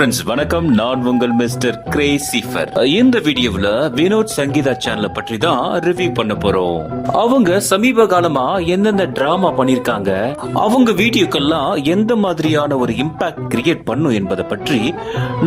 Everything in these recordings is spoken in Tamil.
ஃப்ரெண்ட்ஸ் வணக்கம். நான் உங்கள் மிஸ்டர் கிரேசிஃபர் இந்த வீடியோவில் வினோத் சங்கீதா சேனலை பற்றி தான் ரிவ்யூ பண்ண போறோம். அவங்க சமீப காலமா எந்தெந்த டிராமா பண்ணிருக்காங்க அவங்க வீடியோக்கெல்லாம் எந்த மாதிரியான ஒரு இம்பாக்ட் கிரியேட் பண்ணும் என்பதை பற்றி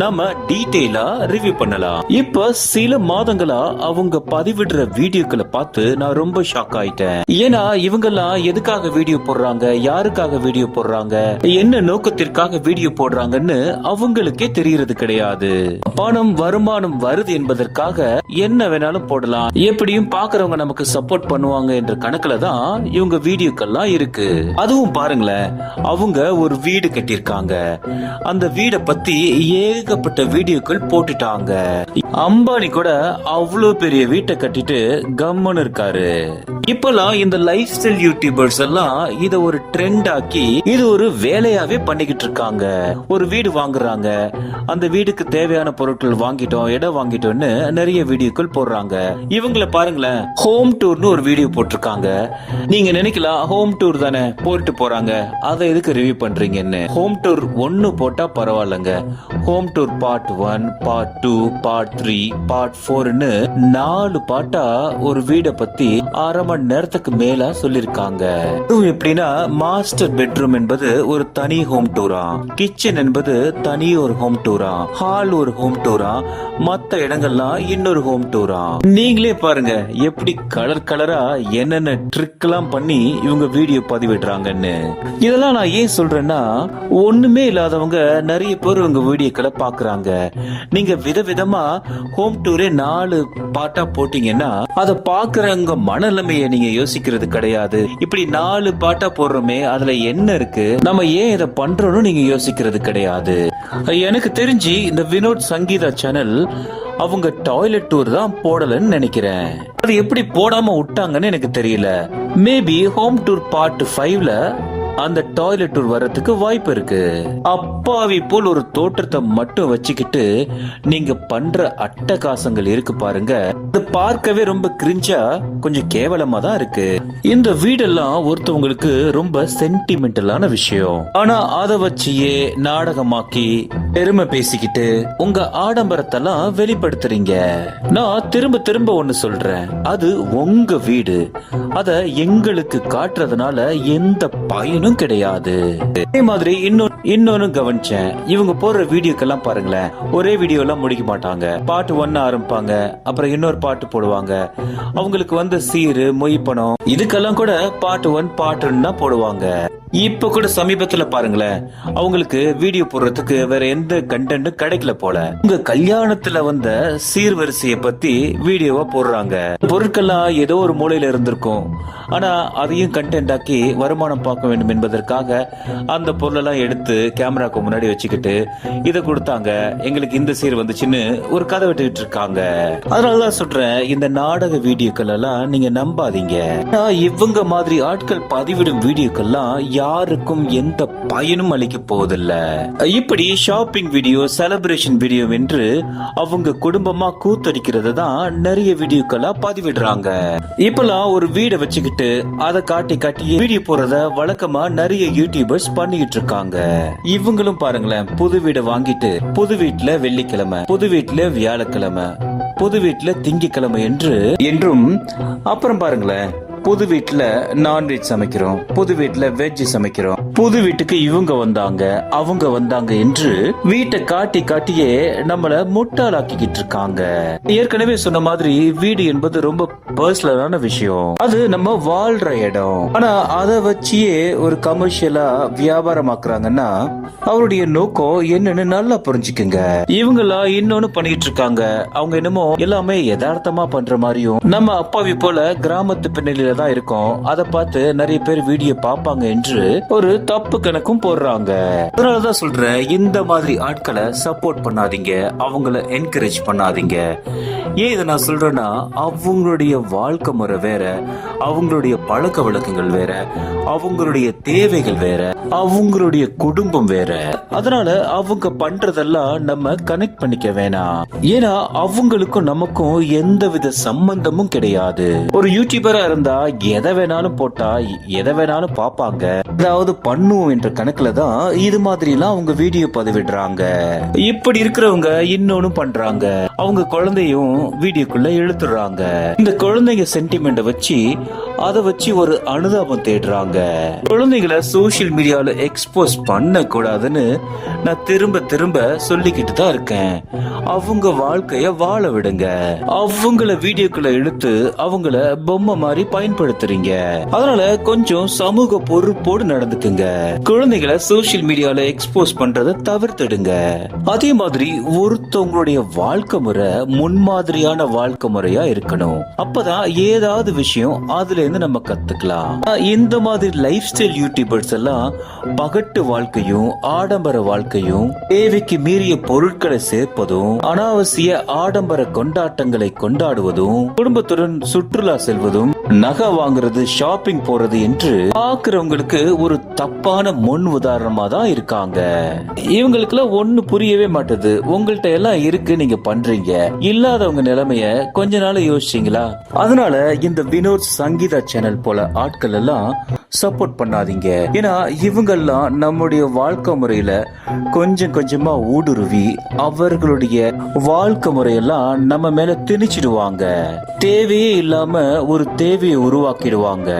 நாம டீட்டெயிலா ரிவ்யூ பண்ணலாம். இப்ப சில மாதங்களா அவங்க பதிவிடுற வீடியோக்களை பார்த்து நான் ரொம்ப ஷாக் ஆயிட்டேன். ஏன்னா இவங்கெல்லாம் எதுக்காக வீடியோ போடுறாங்க யாருக்காக வீடியோ போடுறாங்க என்ன நோக்கத்திற்காக வீடியோ போடுறாங்கன்னு அவங்களுக்கு தெரியறது கிடையாது. பணம் வருமானம் வருது என்பதற்காக என்ன வேணாலும் போடலாம். எப்படியும் பாக்குறவங்க நமக்கு சப்போர்ட் பண்ணுவாங்க என்ற கணக்குல தான் இவங்க வீடியோக்கெல்லாம் இருக்கு. அதுவும் பாருங்களேன் அவங்க ஒரு வீடு கட்டியிருக்காங்க. அந்த வீடை பத்தி ஏகப்பட்ட வீடியோக்கள் போட்டுட்டாங்க. அம்பானி கூட அவ்வளவு பெரிய வீட்டை கட்டிட்டு கம்மன் இருக்காரு. இப்பெல்லாம் இந்த லைஃப் ஸ்டைல் யூடியூபர்ஸ் எல்லாம் இத ஒரு ட்ரெண்ட் ஆக்கி இது ஒரு வேலையாவே பண்ணிக்கிட்டு இருக்காங்க. ஒரு வீடு வாங்குறாங்க. அந்த வீடுக்கு தேவையான பொருட்கள் வாங்கிட்டோம் இடம் வாங்கிட்டோம்னு நிறைய வீடியோக்கள் போடுறாங்க. இவங்கள பாருங்களேன் ஹோம் டூர்னு ஒரு வீடியோ போட்டிருக்காங்க. நீங்க நினைக்கலாம் ஹோம் டூர் தானே போட்டு போறாங்க. அதை எதுக்கு ரிவ்யூ பண்றீங்கன்னு. ஹோம் டூர் ஒன்னு போட்டா பரவாயில்லங்க. Home tour part one part two part three part ஃபோர்னு நாலு பாட்டா ஒரு வீடை பத்தி அரை மணி நேரத்துக்கு மேல சொல்லிருக்காங்க. எப்படின்னா மாஸ்டர் பெட்ரூம் என்பது ஒரு தனி ஹோம் டூரா கிச்சன் என்பது தனி ஒரு ஹோம் டூரா ஹால் ஒரு ஹோம் டூரா மத்த இடங்கள்லாம் இன்னொரு ஹோம் டூரா நீங்களே பாருங்க எப்படி கலர் கலரா என்னென்ன ட்ரிக் எல்லாம் பண்ணி இவங்க வீடியோ பதிவிடுறாங்கன்னு. இதெல்லாம் நான் ஏன் சொல்றேன்னா ஒண்ணுமே இல்லாதவங்க நிறைய பேர் இவங்க வீடியோக்களை பாக்குறாங்க. நீங்க விதவிதமா ஹோம் டூரே நாலு பாட்டா போட்டீங்கன்னா அதை பாக்குறவங்க மனநிலைமைய நீங்க யோசிக்கிறது கிடையாது. இப்படி நாலு பாட்டா போடுறோமே அதுல என்ன இருக்கு? நம்ம ஏன் இதை பண்றோம்னு நீங்க யோசிக்கிறது கிடையாது. எனக்கு தெரிஞ்சு இந்த வினோத் சங்கீதா சேனல் அவங்க டாய்லெட் டூர் தான் போடலன்னு நினைக்கிறேன். அது எப்படி போடாம விட்டாங்கன்னு எனக்கு தெரியல. மேபி ஹோம் டூர் பார்ட் ஃபைவ்ல அந்த டாய்லெட் டூர் வர்றதுக்கு வாய்ப்பு இருக்கு. அப்பாவி போல் ஒரு தோற்றத்தை மட்டும் வச்சுக்கிட்டு நீங்க பண்ற அட்டகாசங்கள் இருக்கு பாருங்க. அது பார்க்கவே ரொம்ப கிரிஞ்சா கொஞ்சம் கேவலமா தான் இருக்கு. இந்த வீடெல்லாம் ஒருத்தவங்களுக்கு ரொம்ப சென்டிமெண்டலான விஷயம். ஆனா அதை வச்சியே நாடகமாக்கி பெருமை பேசிக்கிட்டு உங்க ஆடம்பரத்தெல்லாம் வெளிப்படுத்துறீங்க. நான் திரும்ப திரும்ப ஒன்னு சொல்றேன். அது உங்க வீடு. அத எங்களுக்கு காட்டுறதுனால எந்த பயனும் கிடையாது. அதே மாதிரி இன்னொரு இன்னொன்னு கவனிச்சேன். இவங்க போடுற வீடியோக்கெல்லாம் பாருங்களேன். ஒரே வீடியோ எல்லாம் முடிக்க மாட்டாங்க. பாட்டு ஒன்னு ஆரம்பிப்பாங்க. அப்புறம் இன்னொரு பாட்டு போடுவாங்க. அவங்களுக்கு வந்த சீரு மொய் பணம் இதுக்கெல்லாம் கூட பாட்டு ஒன் பாட்டுன்னு தான் போடுவாங்க. இப்ப கூட சமீபத்துல பாருங்களேன். அவங்களுக்கு வீடியோ போடுறதுக்கு வேற எந்த கண்டென்ட்டும் கிடைக்கல போல. உங்க கல்யாணத்துல வந்த சீர்வரிசையை பத்தி வீடியோவா போடுறாங்க. பொருட்கள்லாம் ஏதோ ஒரு மூலையில இருந்திருக்கும். ஆனா அதையும் கண்டென்ட் ஆக்கி வருமானம் பார்க்க வேண்டும் என்பதற்காக அந்த பொருளெல்லாம் எடுத்து கேமராக்கு முன்னாடி வச்சுக்கிட்டு இதை கொடுத்தாங்க. எங்களுக்கு இந்த சீர் வந்துச்சுன்னு ஒரு கதை விட்டுக்கிட்டு இருக்காங்க. அதனாலதான் சொல்றேன் இந்த நாடக வீடியோக்கள் எல்லாம் நீங்க நம்பாதீங்க. ஆனா, இவங்க மாதிரி ஆட்கள் பதிவிடும் வீடியோக்கள்லாம் யாருக்கும் எந்த பயனும் அளிக்க போவதில்ல. இப்படி ஷாப்பிங் வீடியோ செலிப்ரேஷன் வீடியோ என்று அவங்க குடும்பமா கூத்தடிக்கிறது தான் நிறைய வீடியோக்களா பதிவிடுறாங்க. இப்பெல்லாம் ஒரு வீடை வச்சுக்கிட்டு அதை காட்டி காட்டி வீடியோ போறத வழக்கமா நிறைய யூடியூபர்ஸ் பண்ணிட்டு இருக்காங்க. இவங்களும் பாருங்களேன் புது வீடு வாங்கிட்டு புது வீட்டுல வெள்ளிக்கிழமை புது வீட்டுல வியாழக்கிழமை புது வீட்டுல திங்கக்கிழமை என்று என்றும் அப்புறம் பாருங்களேன் புது வீட்டுல நான்வெஜ் சமைக்கிறோம். புது வீட்டுல வெஜ் சமைக்கிறோம். புது வீட்டுக்கு இவங்க வந்தாங்க அவங்க வந்தாங்க என்று வீட்டை காட்டி காட்டியே நம்மள முட்டாளாக்கிக்கிட்டு இருக்காங்க. ஏற்கனவே சொன்ன மாதிரி வீடு என்பது ரொம்ப பர்சனலான விஷயம். அது நம்ம வாழ்ற இடம். ஆனா அதை வச்சியே ஒரு கமர்ஷியலா வியாபாரமாக்குறாங்கன்னா அவருடைய நோக்கம் என்னன்னு நல்லா புரிஞ்சுக்குங்க. இவங்களா இன்னொன்னு பண்ணிட்டு இருக்காங்க. அவங்க என்னமோ எல்லாமே யதார்த்தமா பண்ற மாதிரியும் நம்ம அப்பாவி போல கிராமத்து பின்னணியில தான் இருக்கும். அதை பார்த்து நிறைய பேர் வீடியோ பார்ப்பாங்க என்று ஒரு தப்பு கணக்கும் போடுறாங்க. அதனாலதான் சொல்றேன் இந்த மாதிரி ஆட்களை சப்போர்ட் பண்ணாதீங்க. அவங்கள என்கரேஜ் பண்ணாதீங்க. ஏன் இதை நான் சொல்றேன்னா அவங்களுடைய வாழ்க்கை முறை வேற அவங்களுடைய பழக்க வழக்கங்கள் வேற அவங்களுடைய தேவைகள் வேற அவங்களுடைய குடும்பம் வேற. அதனால அவங்க பண்றதெல்லாம் நம்ம கனெக்ட் பண்ணிக்க வேணாம். ஏன்னா அவங்களுக்கும் நமக்கும் எந்தவித சம்பந்தமும் கிடையாது. ஒரு யூடியூபரா இருந்தா எதை வேணாலும் போட்டா எதை வேணாலும் பார்ப்பாங்க. ஏதாவது பண்ணுவோம் என்ற கணக்குல தான் இது மாதிரி எல்லாம் அவங்க வீடியோ பதிவிடுறாங்க. இப்படி இருக்கிறவங்க இன்னொன்னு பண்றாங்க. அவங்க குழந்தையும் வீடியோக்குள்ள இழுத்துறாங்க இந்த குழந்தைங்க சென்டிமெண்ட வச்சு அதை வச்சு ஒரு அனுதாபம் தேடுறாங்க. குழந்தைங்களை சோசியல் மீடியால எக்ஸ்போஸ் பண்ண கூடாதுன்னு நான் திரும்ப திரும்ப சொல்லிக்கிட்டு தான் இருக்கேன். அவங்க வாழ்க்கைய வாழ விடுங்க. அவங்கள வீடியோக்குள்ள இழுத்து அவங்கள பொம்மை மாதிரி பயன்படுத்துறீங்க. அதனால கொஞ்சம் சமூக பொறுப்போடு நடந்துக்குங்க. குழந்தைகளை சோசியல் மீடியால எக்ஸ்போஸ் பண்றதை தவிர்த்துடுங்க. அதே மாதிரி ஒருத்தவங்களுடைய வாழ்க்கை முறை முன்மாதிரியான வாழ்க்கை முறையா இருக்கணும். அப்பதான் ஏதாவது விஷயம் அதுல இருந்து நம்ம கத்துக்கலாம். இந்த மாதிரி லைஃப் ஸ்டைல் யூடியூபர்ஸ் எல்லாம் பகட்டு வாழ்க்கையும் ஆடம்பர வாழ்க்கையும் தேவைக்கு மீறிய பொருட்களை சேர்ப்பதும் அனாவசிய ஆடம்பர கொண்டாட்டங்களை கொண்டாடுவதும் குடும்பத்துடன் சுற்றுலா செல்வதும் நகை வாங்குறது ஷாப்பிங் போறது என்று பாக்குறவங்களுக்கு ஒரு தப்பான முன் உதாரணமா தான் இருக்காங்க. இவங்களுக்குலாம் ஒண்ணு புரியவே மாட்டேது. உங்கள்ட்ட எல்லாம் இருக்கு நீங்க பண்றீங்க. இல்லாதவங்க நிலைமைய கொஞ்ச நாள் யோசிச்சீங்களா? அதனால இந்த வினோத் சங்கீதா சேனல் போல ஆட்கள் எல்லாம் சப்போர்ட் பண்ணாதீங்க. ஏன்னா இவங்கெல்லாம் நம்முடைய வாழ்க்கை முறையில கொஞ்சம் கொஞ்சமா ஊடுருவி அவர்களுடைய வாழ்க்கை முறையெல்லாம் நம்ம மேல திணிச்சிடுவாங்க. தேவையே இல்லாம ஒரு தேவையை உருவாக்கிடுவாங்க.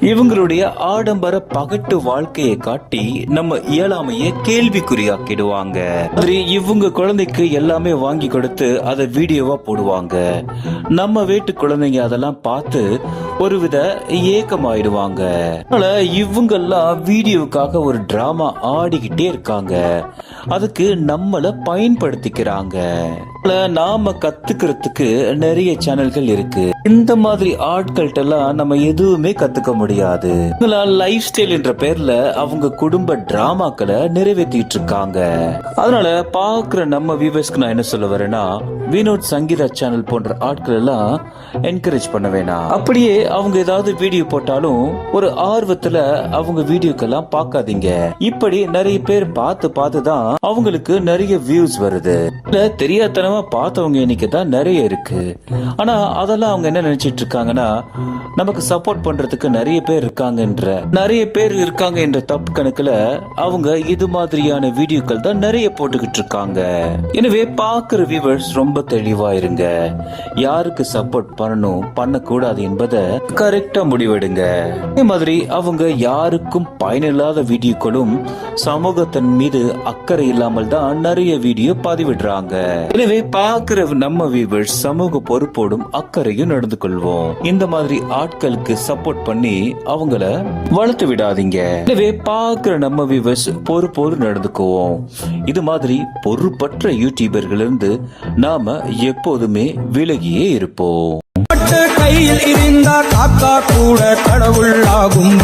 இவங்களுடைய ஆடம்பர பகட்டு வாழ்க்கையை காட்டி நம்ம இயலாமைய கேள்விக்குறியாக்கிடுவாங்க. மாதிரி இவங்க குழந்தைக்கு எல்லாமே வாங்கி கொடுத்து அதை வீடியோவா போடுவாங்க. நம்ம வீட்டு குழந்தைங்க அதெல்லாம் பார்த்து ஒருவித ஏக்கமாயிடுவாங்க. அதனால இவங்கெல்லாம் வீடியோவுக்காக ஒரு டிராமா ஆடிக்கிட்டே இருக்காங்க. அதுக்கு நம்மள பயன்படுத்திக்கிறாங்க. நாம கத்துக்கிறதுக்கு நிறைய சேனல்கள் இருக்கு. இந்த மாதிரி ஆட்கள்கிட்ட எல்லாம் நம்ம எதுவுமே கத்துக்க முடியாது. லைஃப் ஸ்டைல் என்ற பேர்ல அவங்க குடும்ப டிராமாக்களை நிறைவேற்றிட்டு இருக்காங்க அதனால பாக்குற நம்ம வியூவர்ஸ்க்கு நான் என்ன சொல்ல வரேன்னா வினோத் சங்கீதா சேனல் போன்ற ஆட்கள் எல்லாம் என்கரேஜ் பண்ண வேணாம். அப்படியே அவங்க ஏதாவது வீடியோ போட்டாலும் ஒரு ஆர்வத்துல அவங்க வீடியோக்கெல்லாம் பார்க்காதீங்க இப்படி நிறைய பேர் பார்த்து பார்த்து தான் அவங்களுக்கு நிறைய வியூஸ் வருது. இல்ல தெரியாதனமா பார்த்தவங்க எண்ணிக்கை தான் நிறைய இருக்கு. ஆனா அதெல்லாம் அவங்க என்ன நினைச்சிட்டு இருக்காங்கன்னா நமக்கு சப்போர்ட் பண்றதுக்கு நிறைய பேர் இருக்காங்கன்ற நிறைய பேர் இருக்காங்க என்ற தப்பு கணக்குல அவங்க இது மாதிரியான வீடியோக்கள் தான் நிறைய போட்டுக்கிட்டு இருக்காங்க. எனவே பாக்குற வியூவர்ஸ் ரொம்ப தெளிவா இருங்க யாருக்கு சப்போர்ட் பண்ணணும் பண்ணக்கூடாது என்பதை கரெக்டா முடிவெடுங்க. அதே மாதிரி அவங்க யாருக்கும் பயனில்லாத வீடியோக்களும் சமூகத்தின் மீது அக்கறை இல்லாமல் தான் நிறைய வீடியோ பதிவிடுறாங்க. எனவே பார்க்கிற நம்ம வீவர்ஸ் சமூக பொறுப்போடும் அக்கறையும் நடந்து கொள்வோம். இந்த மாதிரி ஆட்களுக்கு சப்போர்ட் பண்ணி அவங்கள வளர்த்து விடாதீங்க. எனவே பார்க்கிற நம்ம வியூவர்ஸ் பொறுப்போடு நடந்துக்குவோம். இது மாதிரி பொறுப்பற்ற யூடியூபர்கள் இருந்து நாம எப்போதுமே விலகியே இருப்போம். கையில் இருந்தா காக்கா கூட கடவுள் ஆகும்